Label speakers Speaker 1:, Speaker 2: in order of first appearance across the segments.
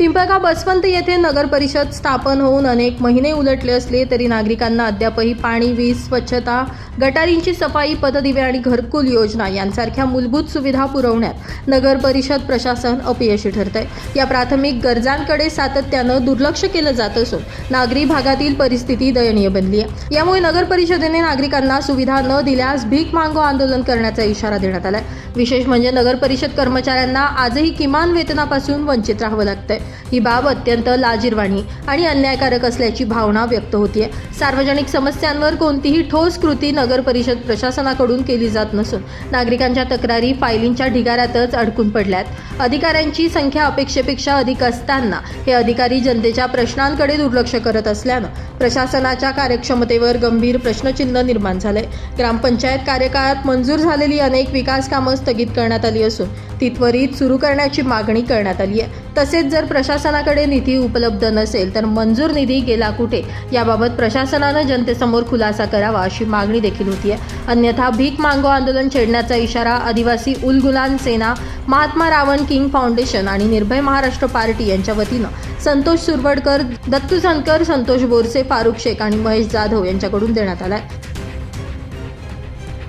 Speaker 1: Pimpalgaon Baswant येथे नगर परिषद स्थापन होऊन अनेक महिने उलटले असले तरी नागरिकांना अद्यापही पाणी वीज स्वच्छता गटारींची सफाई पददिवे आणि घरकुल योजना यांसारख्या मूलभूत सुविधा पुरवण्यात नगर परिषद प्रशासन अपयशी ठरतंय. या प्राथमिक गरजांकडे सातत्यानं दुर्लक्ष केलं जात असून नागरी भागातील परिस्थिती दयनीय बनली आहे यामुळे नगर परिषदेने नागरिकांना सुविधा न दिल्यास भीक मागो आंदोलन करण्याचा इशारा देण्यात आलाय. विशेष म्हणजे नगर परिषद कर्मचाऱ्यांना आजही किमान वेतनापासून वंचित राहावं लागतंय. ही बाब अत्यंत लाजीरवाणी आणि अन्यायकारक असल्याची भावना व्यक्त होतीये. सार्वजनिक समस्यांवर कोणतीही ठोस कृती नगर परिषद प्रशासनाकडून केली जात नसून नागरिकांच्या तक्रारी फायलींच्या ढिगाऱ्यातच अडकून पडल्यात. अधिकाऱ्यांची संख्या अपेक्षेपेक्षा अधिक असताना हे अधिकारी जनतेच्या प्रश्नांकडे दुर्लक्ष करत असल्यानं प्रशासनाच्या कार्यक्षमतेवर गंभीर प्रश्नचिन्ह निर्माण झालंय. ग्रामपंचायत कार्यकाळात मंजूर झालेली अनेक विकास कामं स्थगित करण्यात आली असून ती त्वरित सुरू करण्याची मागणी करण्यात आली आहे तसेच जर प्रशासनाकडे निधी उपलब्ध नसेल तर मंजूर निधी गेला कुठे? याबाबत प्रशासनानं जनतेसमोर खुलासा करावा अशी मागणी देखील होती आहे अन्यथा भीक मांगो आंदोलन छेडण्याचा इशारा आदिवासी उलगुलान सेना महात्मा रावण किंग फाउंडेशन आणि निर्भय महाराष्ट्र पार्टी यांच्या वतीनं संतोष सुरवडकर दत्तू जानकर संतोष बोरसे फारुख शेख आणि महेश जाधव यांच्याकडून देण्यात आलाय.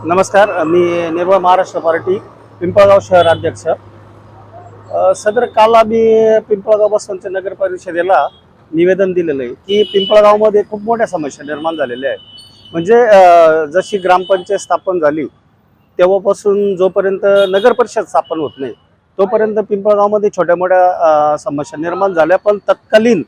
Speaker 2: नमस्कार मी निर्भय महाराष्ट्र पार्टी पिंपळगाव शहर अध्यक्ष. सदर काल आम्ही पिंपळगाव बसवंत नगर परिषदेला निवेदन दिलेलं आहे की पिंपळगावमध्ये खूप मोठ्या समस्या निर्माण झालेल्या आहेत. म्हणजे जशी ग्रामपंचायत स्थापन झाली तेव्हापासून जोपर्यंत नगर परिषद स्थापन होत नाही तोपर्यंत पिंपळगावमध्ये छोट्या मोठ्या समस्या निर्माण झाल्या. पण तत्कालीन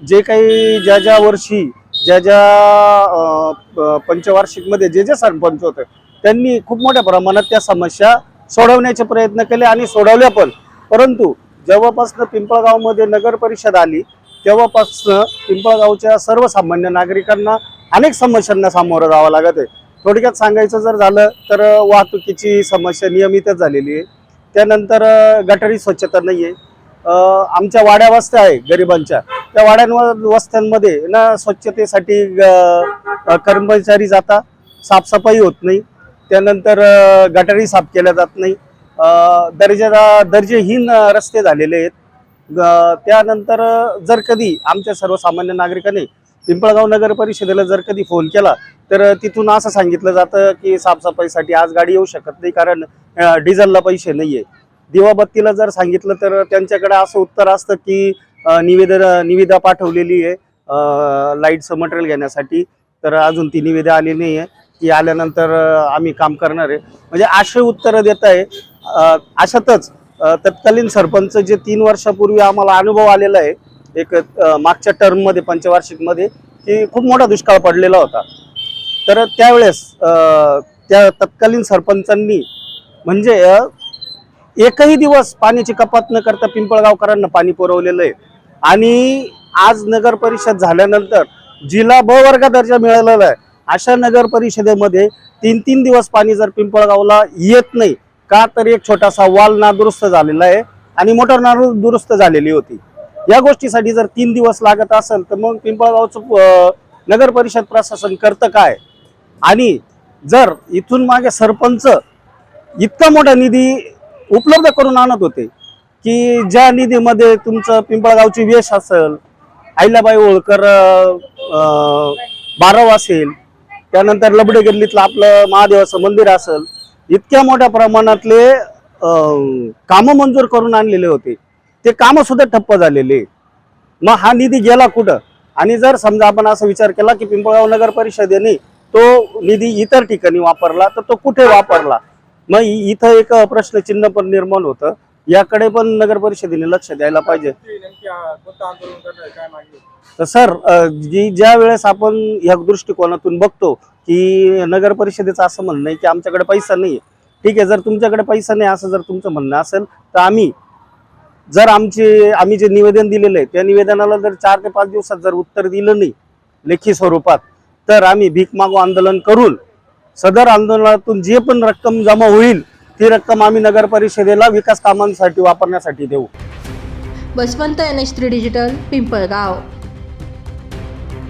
Speaker 2: जे काही ज्या ज्या वर्षी ज्या ज्या प- पंचवार्षिकमध्ये जे जे सरपंच होते त्यांनी खूप मोठ्या प्रमाणात त्या समस्या सोडवण्याचे प्रयत्न केले आणि सोडवल्या पण. परंतु जेव्हापासनं पिंपळगावमध्ये नगर परिषद आली तेव्हापासनं पिंपळगावच्या सर्वसामान्य नागरिकांना अनेक समस्यांना सामोरं जावं लागत आहे. थोडक्यात सांगायचं जर झालं तर वाहतुकीची समस्या नियमितच झालेली आहे. त्यानंतर गटारी स्वच्छता नाही आहे. आमच्या वाड्या वस्त्या आहे गरिबांच्या. त्या वाड्यांवर वस्त्यांमध्ये ना स्वच्छतेसाठी कर्मचारी जाता साफसफाई होत नाही. त्यानंतर गटारी साफ केल्या जात नाही. दर्जा दर्जेहीन रस्ते झालेले आहेत. ग- त्यानंतर जर कधी आमच्या सर्वसामान्य नागरिकांनी पिंपळगाव नगर परिषदेला जर कधी फोन केला तर तिथून असं सांगितलं जातं की साफसफाईसाठी आज गाडी येऊ शकत नाही कारण डिझलला डिझेलला पैसे नाही आहे दिवाबत्तीला जर सांगितलं तर त्यांच्याकडे असं उत्तर असतं की निवेदन निविदा पाठवलेली आहे लाईटचं मटेरियल घेण्यासाठी. तर अजून ती निविदा आली नाही आहे ती आल्यानंतर आम्ही काम करणार आहे. म्हणजे असे उत्तरं देत आहे अशातच तत्कालीन सरपंच जे तीन वर्षापूर्वी आम्हाला अनुभव आलेला आहे एक मागच्या टर्ममध्ये पंचवार्षिकमध्ये की खूप मोठा दुष्काळ पडलेला होता. तर त्यावेळेस त्या तत्कालीन सरपंचांनी म्हणजे एकही दिवस पाण्याची कपात न करता पिंपळगावकरांना पाणी पुरवलेलं आहे. आणि आज नगर परिषद झाल्यानंतर जिल्हा ब वर्ग दर्जा मिळालेला आहे. अशा नगर परिषदेमध्ये तीन तीन दिवस पाणी जर पिंपळगावला येत नाही का तर एक छोटासा वाल नादुरुस्त झालेला आहे आणि मोटर नादु दुरुस्त झालेली होती. या गोष्टीसाठी जर तीन दिवस लागत असेल तर मग पिंपळगावचं नगर परिषद प्रशासन करतं काय? आणि जर इथून मागे सरपंच इतका मोठा निधी उपलब्ध करून आणत होते की ज्या निधीमध्ये तुमचं पिंपळगावची वेश असेल आईलाबाई होळकर बारव असेल त्यानंतर लबडे गल्लीतलं आपलं महादेवाचं मंदिर असेल इतक्या मोठ्या प्रमाणातले अं, कामं मंजूर करून आणलेले होते. ते कामं सुद्धा ठप्प झालेले. मग हा निधी गेला कुठं? आणि जर समजा आपण असा विचार केला की पिंपळगाव नगर परिषदेने तो निधी इतर ठिकाणी वापरला तर तो कुठे वापरला? मग इथं एक प्रश्नचिन्ह पण निर्माण होतं. याकडे पण नगर परिषदेने लक्ष द्यायला पाहिजे. तर सर जी ज्या वेळेस आपण या दृष्टिकोनातून बघतो की नगर परिषदेचं असं म्हणणं आहे की आमच्याकडे पैसा नाही आहे. ठीक आहे जर तुमच्याकडे पैसा नाही असं जर तुमचं म्हणणं असेल तर आम्ही जर आमचे आम्ही जे निवेदन दिलेलं आहे त्या निवेदनाला जर चार ते पाच दिवसात जर उत्तर दिलं नाही लेखी स्वरूपात तर आम्ही भीक मागो आंदोलन करून सदर आंदोलनातून जे पण रक्कम जमा होईल ती रक्कम आम्ही नगर परिषदेला विकास कामांसाठी वापरण्यासाठी देऊ.
Speaker 1: Baswant N H three digital Pimpalgaon.